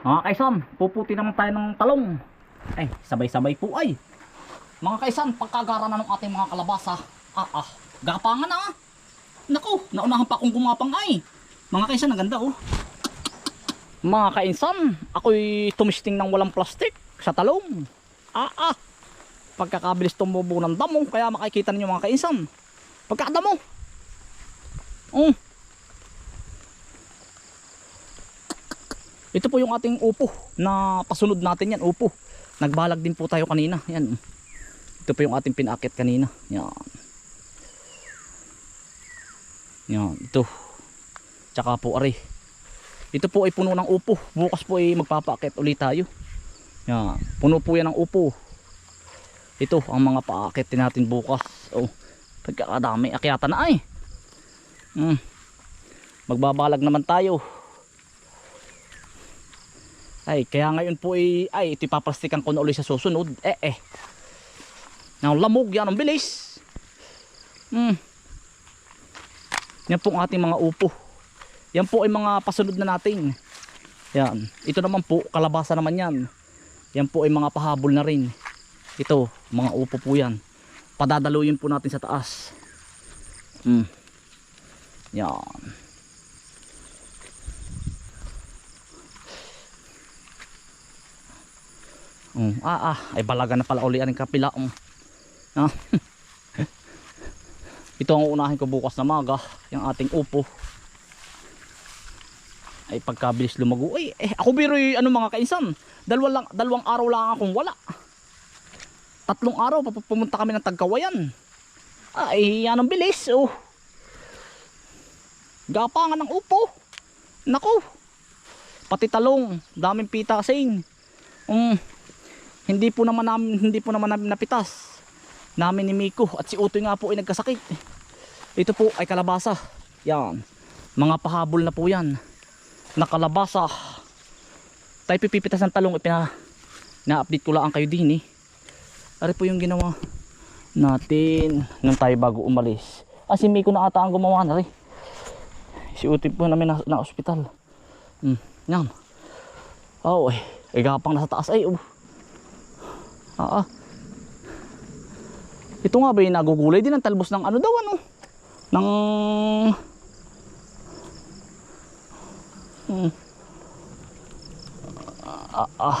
Mga kaisan, puputi naman tayo ng talong. Ay, sabay-sabay po ay. Mga kaisan, pagkagara na ng ating mga kalabasa. Ah, ah, gapangan na ah. Naku, naunahan pa akong gumapang ay. Mga kaisan, ang ganda oh. Mga kainsan, ako'y tumisting ng walang plastic sa talong. Ah, ah. Pagkakabilis tumubo ng damo, kaya makikita ninyo mga kainsan. Pagkadamo. Mm. Ito po yung ating upo na pasunod natin yan, upo. Nagbalag din po tayo kanina. Yan. Ito po yung ating pinakit kanina. Yan. Yan, ito. Tsaka po ari. Ito po ay puno ng upo. Bukas po ay magpapakit ulit tayo. Yan. Puno po yan ng upo. Ito ang mga paakitin natin bukas. Oh, pagkakadami akyata na ay. Hmm. Magbabalag naman tayo. Ay, kaya ngayon po ay, ay ito ipaplastikan ko na ulit sa susunod. Eh, eh. Ang lamog yan, ang bilis. Hmm. Yan po ang ating mga upo. Yan po ay mga pasunod na natin. Yan. Ito naman po, kalabasa naman yan. Yan po ay mga pahabol na rin. Ito, mga upo po yan. Padadaluyin po natin sa taas. Hmm. Yan. Um, ah, ah, ay balaga na pala uli ang kapila. Um. Ah. Ito ang unahin ko bukas na maga, yung ating upo. Ay pagkabilis lumago. Ay, eh, ako biroy ano mga kainsan. Dalawang, lang, dalawang araw lang akong wala. Tatlong araw pap- pumunta kami ng Tagkawayan. Ay, yan ang bilis. Oh. Gapangan ng upo. Nako. Pati talong, daming pitasin. Um, hindi po naman namin hindi po naman namin napitas. Namin ni Miko at si Utoy nga po ay nagkasakit. Ito po ay kalabasa. Yan. Mga pahabol na po yan. Nakalabasa. Tayo pipipitas ng talong ipina na-update ko lang kayo din eh. Ari po yung ginawa natin nung tayo bago umalis. Ah si Miko na ata ang gumawa na rin. Si Utoy po namin na, na ospital. Hmm. Yan. Oh, eh. Igapang nasa taas ay. Oh. Ah, ah. Ito nga ba yung nagugulay din ng talbos ng ano daw ano? Ng... Hmm. Ah, ah.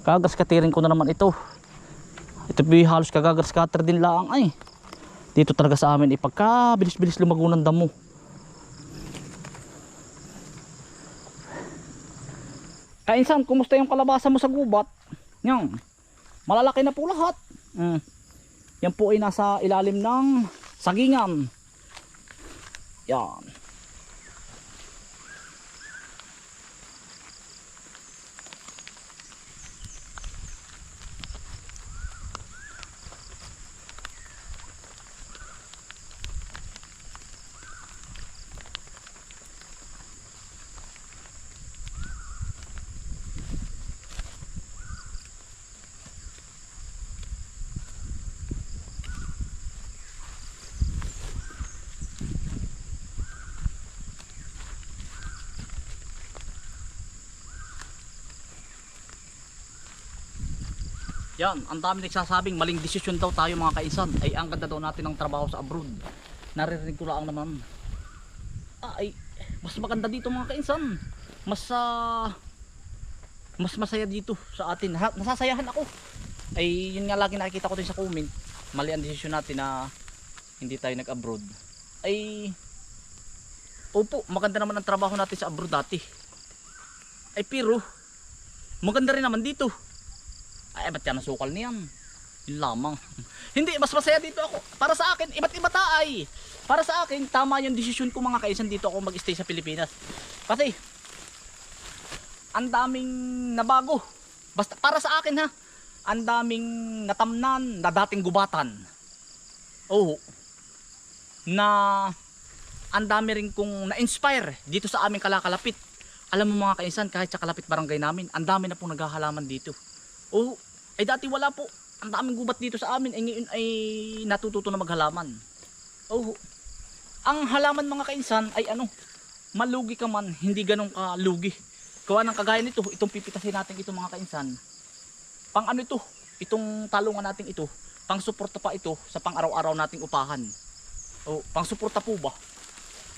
Kagas katirin ko na naman ito. Ito ba yung halos kagagas cutter din lang ay. Dito talaga sa amin ipagka bilis-bilis lumago ng damo. Kainsan, kumusta yung kalabasa mo sa gubat? Yan. Malalaki na po lahat. Mm. Yan po ay nasa ilalim ng sagingan. Yan. Yan, ang dami nagsasabing maling desisyon daw tayo mga kainsan. Ay ang ganda daw natin ng trabaho sa abroad. Naririnig ko lang naman. Ah, ay, mas maganda dito mga kainsan. Mas ah, mas masaya dito sa atin. Ha, nasasayahan ako. Ay, yun nga lagi nakikita ko din sa comment. Mali ang desisyon natin na hindi tayo nag-abroad. Ay, opo, maganda naman ang trabaho natin sa abroad dati. Ay, pero, maganda rin naman dito. Ay, ba't yan ang sukal niyan? Yun lamang. Hindi, mas masaya dito ako. Para sa akin, iba't iba taay. Para sa akin, tama yung desisyon ko mga kaisan dito ako mag-stay sa Pilipinas. Kasi, ang daming nabago. Basta para sa akin ha, ang daming natamnan na dating gubatan. Oo. Na ang dami rin kong na-inspire dito sa aming kalakalapit. Alam mo mga kaisan, kahit sa kalapit barangay namin, ang dami na pong naghahalaman dito. Oh, ay dati wala po. Ang daming gubat dito sa amin ay ngayon ay natututo na maghalaman. Oh, ang halaman mga kainsan ay ano, malugi ka man, hindi ganun ka lugi. gawa ng kagaya nito, itong pipitasin natin ito mga kainsan. Pang ano ito, itong talungan natin ito, pang suporta pa ito sa pang araw-araw nating upahan. O, pang suporta po ba?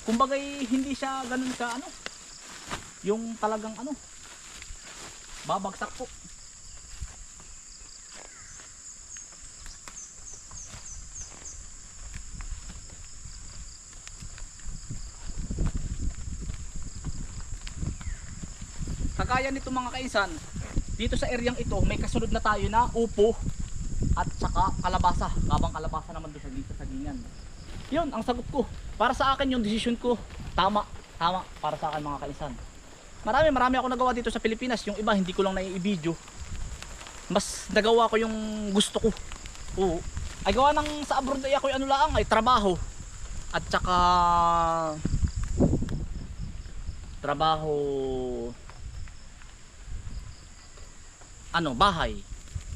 Kumbaga hindi siya ganun ka ano, yung talagang ano, babagsak po. Kagaya nito mga kaisan, dito sa eryang ito, may kasunod na tayo na upo at saka kalabasa. Kabang kalabasa naman doon sa dito sa ginyan. Yun, ang sagot ko. Para sa akin yung decision ko, tama. Tama para sa akin mga kaisan. Marami, marami ako nagawa dito sa Pilipinas. Yung iba, hindi ko lang nai-video. Mas nagawa ko yung gusto ko. Oo. Ay gawa ng sa abroad ay ako ano lang ay trabaho. At saka trabaho ano, bahay.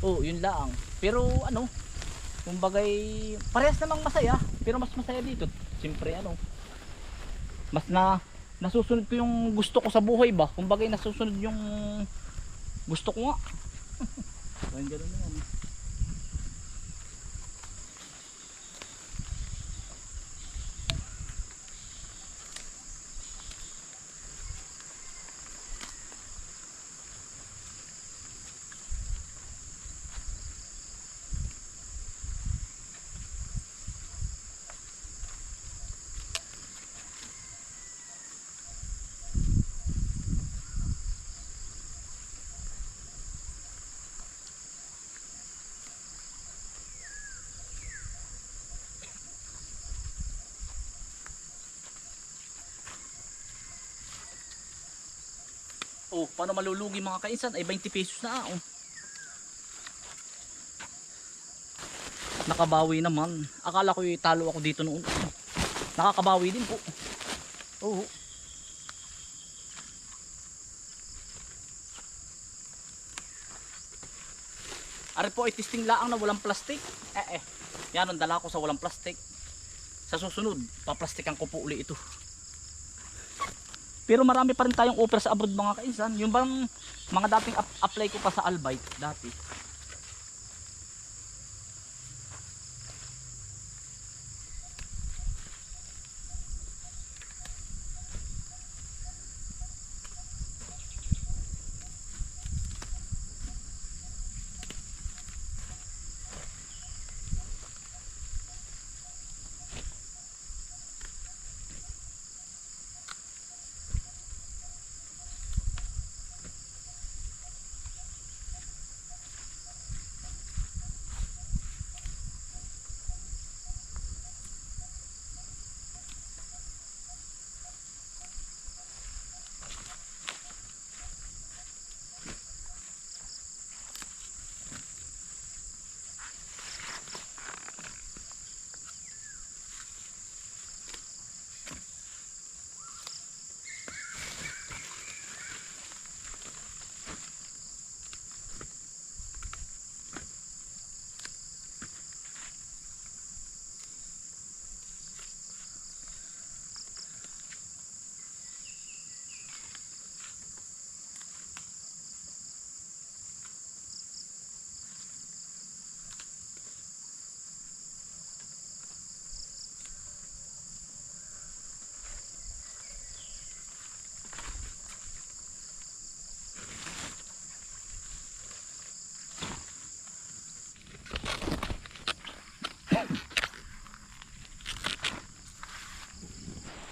Oo, yun lang. Pero ano, kumbagay parehas namang masaya, pero mas masaya dito. Siyempre ano, mas na nasusunod ko yung gusto ko sa buhay ba? Kumbagay nasusunod yung gusto ko nga. Ayun ganun na yan. Oh, paano malulugi mga kainsan? Ay 20 pesos na oh. Nakabawi naman. Akala ko talo ako dito noon. Nakakabawi din po. Oo. Ari po ay testing laang na walang plastic. Eh eh. Yan ang dala ko sa walang plastic. Sa susunod, paplastikan ko po uli ito. Pero marami pa rin tayong offer sa abroad mga kainsan. Yung bang mga dating apply ko pa sa Albite dati.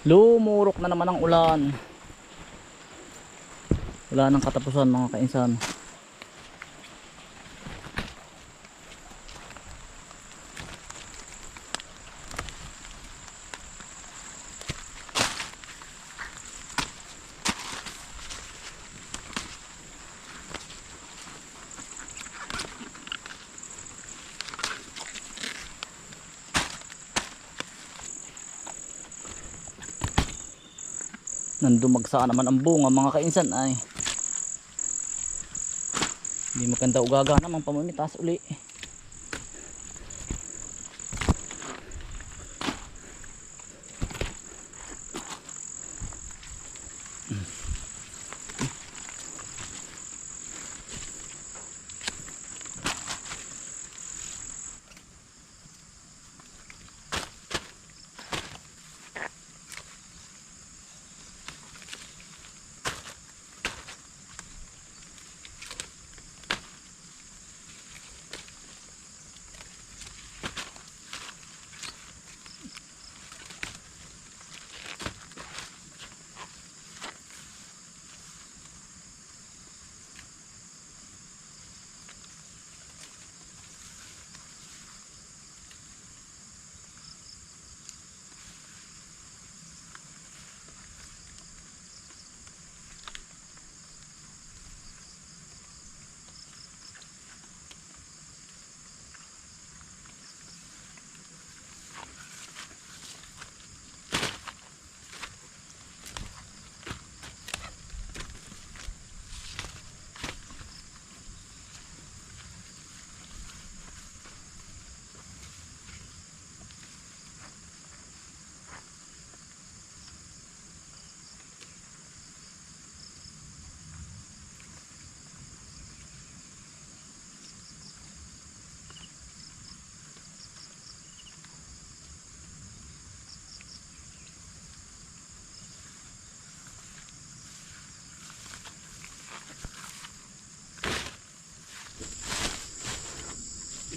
Lumurok na naman ang ulan. Wala nang katapusan mga kainsan. Nandumagsa naman ang bunga mga kainsan ay. Hindi maganda ugaga naman pamamitas uli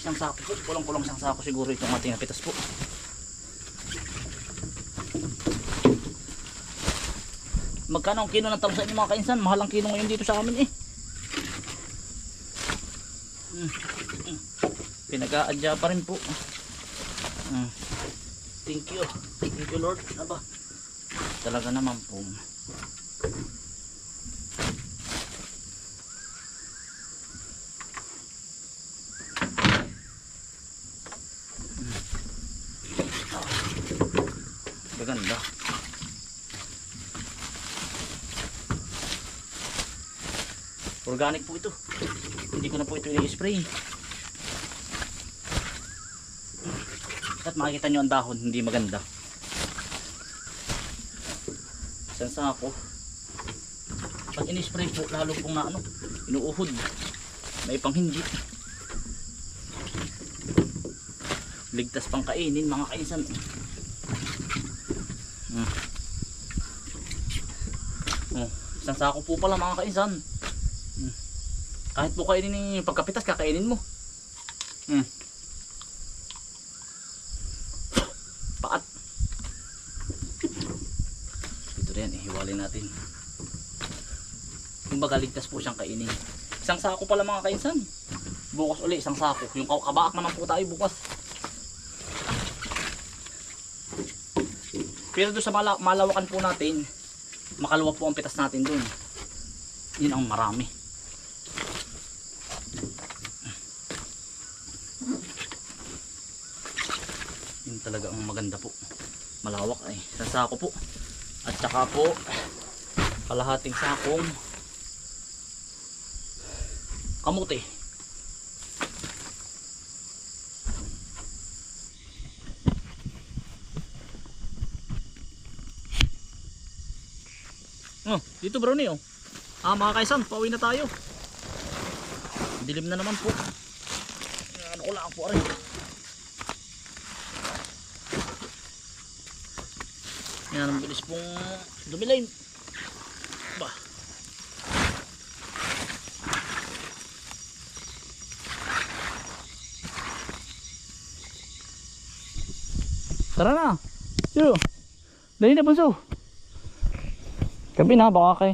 isang sako po. Kulang-kulang isang sako siguro itong ating napitas po. Magkano ang kilo ng talong sa mga kainsan? Mahal ang kilo ngayon dito sa amin eh. Mm, mm. Pinag-aadya pa rin po. Mm. Thank you. Thank you Lord. Aba. Talaga naman po. Maganda. Organic po ito. Hindi ko na po ito i-spray. At makikita nyo ang dahon, hindi maganda. Saan sa ako? Pag in-spray po, lalo pong na ano, inuuhod. May pang hindi. Ligtas pang kainin mga kainsan. Hmm. Oh, isang sako po pala mga kainsan. Kahit po kainin yung pagkapitas, kakainin mo. Hmm. Paat. Ito rin, ihiwalay natin. Kumbaga ligtas po siyang kainin. Isang sako pala mga kainsan. Bukas uli, isang sako. Yung kabaak naman po tayo bukas. Pero doon sa mala- malawakan po natin, makaluwa po ang pitas natin doon. Yun ang marami. Talaga ang maganda po. Malawak ay. Sa sako po. At saka po, kalahating sakong kamuti. Oh, dito brownie oh. Ah, mga kaisan, pauwi na tayo. Dilim na naman po. Ano ko lang po rin. Yan ang bilis pong dumilayin. Ba. Tara na. Yo. Dali na bunso. Gabi na baka kay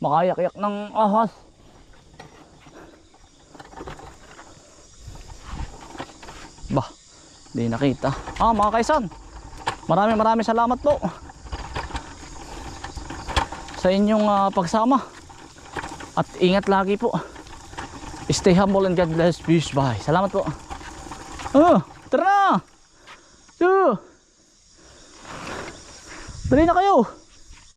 makayak-yak ng ahas. Bah, di nakita. Ah, mga kaisan. Maraming maraming salamat po sa inyong ah, pagsama. At ingat lagi po. Stay humble and God bless. Peace. Bye. Salamat po. Oh, tara na. So, Dali na kayo.